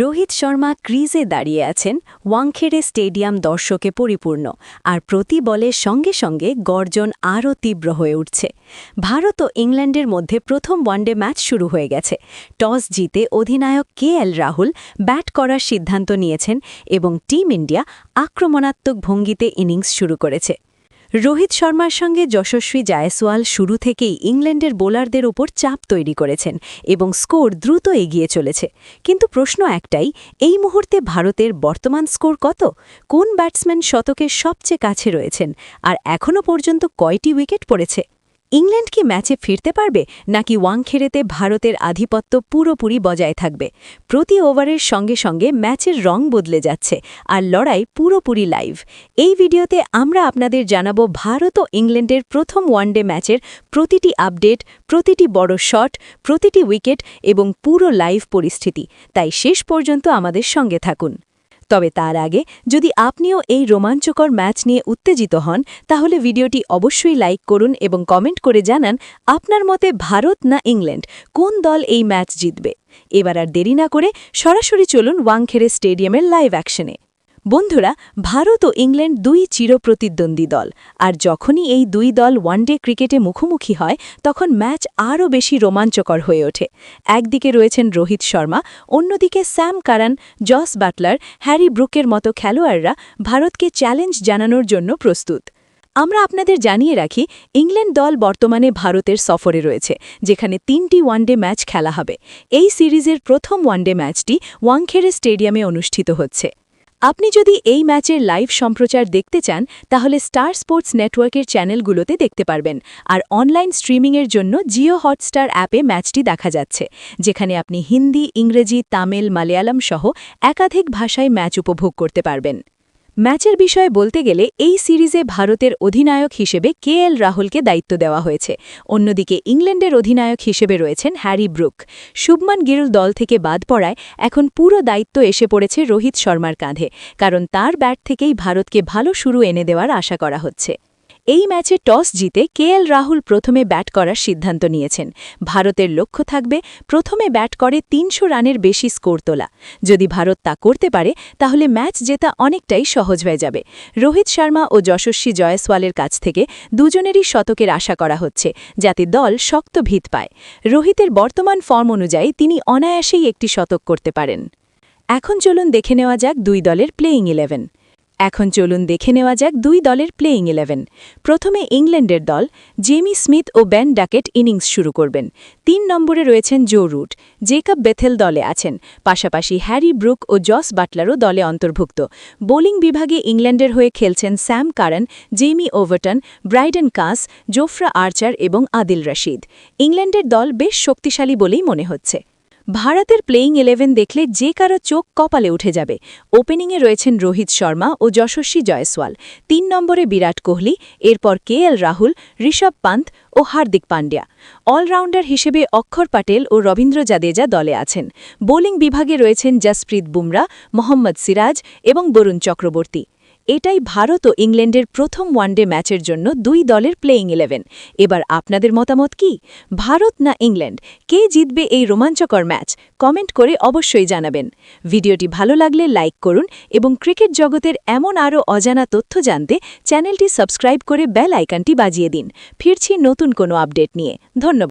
রোহিত শর্মা ক্রিজে দাঁড়িয়ে আছেন, ওয়াংখেড়ে স্টেডিয়াম দর্শকে পরিপূর্ণ, আর প্রতি বলের সঙ্গে সঙ্গে গর্জন আরও তীব্র হয়ে উঠছে। ভারত ও ইংল্যান্ডের মধ্যে প্রথম ওয়ানডে ম্যাচ শুরু হয়ে গেছে। টস জিতে অধিনায়ক কে এল রাহুল ব্যাট করার সিদ্ধান্ত নিয়েছেন এবং টিম ইন্ডিয়া আক্রমণাত্মক ভঙ্গিতে ইনিংস শুরু করেছে। রোহিত শর্মার সঙ্গে যশস্বী জায়সওয়াল শুরু থেকেই ইংল্যান্ডের বোলারদের ওপর চাপ তৈরি করেছেন এবং স্কোর দ্রুত এগিয়ে চলেছে। কিন্তু প্রশ্ন একটাই, এই মুহূর্তে ভারতের বর্তমান স্কোর কত? কোন ব্যাটসম্যান শতকের সবচেয়ে কাছে রয়েছেন? আর এখনও পর্যন্ত কয়টি উইকেট পড়েছে? ইংল্যান্ড কি ম্যাচে ফিরতে পারবে, নাকি ওয়াংখেড়েতে ভারতের আধিপত্য পুরোপুরি বজায় থাকবে? প্রতি ওভারের সঙ্গে সঙ্গে ম্যাচের রং বদলে যাচ্ছে আর লড়াই পুরোপুরি লাইভ। এই ভিডিওতে আমরা আপনাদের জানাব ভারত ও ইংল্যান্ডের প্রথম ওয়ানডে ম্যাচের প্রতিটি আপডেট, প্রতিটি বড় শট, প্রতিটি উইকেট এবং পুরো লাইভ পরিস্থিতি। তাই শেষ পর্যন্ত আমাদের সঙ্গে থাকুন। তবে তার আগে, যদি আপনিও এই রোমাঞ্চকর ম্যাচ নিয়ে উত্তেজিত হন, তাহলে ভিডিওটি অবশ্যই লাইক করুন এবং কমেন্ট করে জানান আপনার মতে ভারত না ইংল্যান্ড কোন দল এই ম্যাচ জিতবে। এবার আর দেরি না করে সরাসরি চলুন ওয়াংখেড়ে স্টেডিয়ামের লাইভ অ্যাকশনে। বন্ধুরা, ভারত ও ইংল্যান্ড দুই চিরপ্রতিদ্বন্দ্বী দল। আর যখনই এই দুই দল ওয়ানডে ক্রিকেটে মুখোমুখি হয়, তখন ম্যাচ আরও বেশি রোমাঞ্চকর হয়ে ওঠে। একদিকে রয়েছেন রোহিত শর্মা, অন্যদিকে Sam Curran, Jos Buttler, Harry ব্রুকের মতো খেলোয়াড়রা ভারতকে চ্যালেঞ্জ জানানোর জন্য প্রস্তুত। আমরা আপনাদের জানিয়ে রাখি, ইংল্যান্ড দল বর্তমানে ভারতের সফরে রয়েছে, যেখানে তিনটি ওয়ানডে ম্যাচ খেলা হবে। এই সিরিজের প্রথম ওয়ানডে ম্যাচটি ওয়াংখেড়ে স্টেডিয়ামে অনুষ্ঠিত হচ্ছে। আপনি যদি এই ম্যাচের লাইভ সম্প্রচার দেখতে চান, তাহলে স্টার স্পোর্টস নেটওয়ার্কের চ্যানেলগুলোতে দেখতে পারবেন। আর অনলাইন স্ট্রিমিংয়ের জন্য জিও হটস্টার অ্যাপে ম্যাচটি দেখা যাচ্ছে, যেখানে আপনি হিন্দি, ইংরেজি, তামিল, মালয়ালম সহ একাধিক ভাষায় ম্যাচ উপভোগ করতে পারবেন। ম্যাচের বিষয়ে বলতে গেলে এই সিরিজে ভারতের অধিনায়ক হিসেবে কে এল রাহুলকে দায়িত্ব দেওয়া হয়েছে। অন্যদিকে ইংল্যান্ডের অধিনায়ক হিসেবে রয়েছেন হ্যারি ব্রুক। শুভমান গিরুল দল থেকে বাদ পড়ায় এখন পুরো দায়িত্ব এসে পড়েছে রোহিত শর্মার কাঁধে, কারণ তার ব্যাট থেকেই ভারতকে ভালো শুরু এনে দেওয়ার আশা করা হচ্ছে। এই ম্যাচে টস জিতে কে এল রাহুল প্রথমে ব্যাট করার সিদ্ধান্ত নিয়েছেন। ভারতের লক্ষ্য থাকবে প্রথমে ব্যাট করে তিনশো রানের বেশি স্কোর তোলা। যদি ভারত তা করতে পারে, তাহলে ম্যাচ জেতা অনেকটাই সহজ হয়ে যাবে। রোহিত শর্মা ও যশস্বী জয়সওয়ালের কাছ থেকে দুজনেরই শতকের আশা করা হচ্ছে, যাতে দল শক্ত ভিত পায়। রোহিতের বর্তমান ফর্ম অনুযায়ী তিনি অনায়াসেই একটি শতক করতে পারেন। এখন চলুন দেখে নেওয়া যাক দুই দলের প্লেয়িং ইলেভেন। এখন চলুন দেখে নেওয়া যাক দুই দলের প্লেইং ইলেভেন প্রথমে ইংল্যান্ডের দল জেমি স্মিথ ও ব্যান ডাকেট ইনিংস শুরু করবেন। তিন নম্বরে রয়েছেন জো রুট জেকব বেথেল দলে আছেন। পাশাপাশি হ্যারি ব্রুক ও জস বাটলারও দলে অন্তর্ভুক্ত। বোলিং বিভাগে ইংল্যান্ডের হয়ে খেলছেন স্যাম কারন জেমি ওভারটন ব্রাইডেন কাস জোফরা আর্চার এবং আদিল রশিদ ইংল্যান্ডের দল বেশ শক্তিশালী বলেই মনে হচ্ছে। ভারতের প্লেয়িং ইলেভেন দেখলে যে কারও চোখ কপালে উঠে যাবে। ওপেনিংয়ে রয়েছেন রোহিত শর্মা ও যশস্বী জয়সওয়াল। তিন নম্বরে বিরাট কোহলি, এরপর কে এল রাহুল, ঋষভ পান্ত ও হার্দিক পান্ডিয়া। অলরাউন্ডার হিসেবে অক্ষর পাটেল ও রবীন্দ্র জাদেজা দলে আছেন। বোলিং বিভাগে রয়েছেন জসপ্রীত বুমরা, মোহাম্মদ সিরাজ এবং বরুণ চক্রবর্তী। এটাই ভারত ও ইংল্যান্ডের প্রথম ওয়ানডে ম্যাচের জন্য দুই দলের প্লেয়িং ইলেভেন এবার আপনাদের মতামত কি? ভারত না ইংল্যান্ড? কে জিতবে এই রোমাঞ্চকর ম্যাচ? কমেন্ট করে অবশ্যই জানাবেন। ভিডিওটি ভালো লাগলে লাইক করুন এবং ক্রিকেট জগতের এমন আরও অজানা তথ্য জানতে চ্যানেলটি সাবস্ক্রাইব করে বেল আইকনটি বাজিয়ে দিন। ফিরছি নতুন কোনো আপডেট নিয়ে। ধন্যবাদ।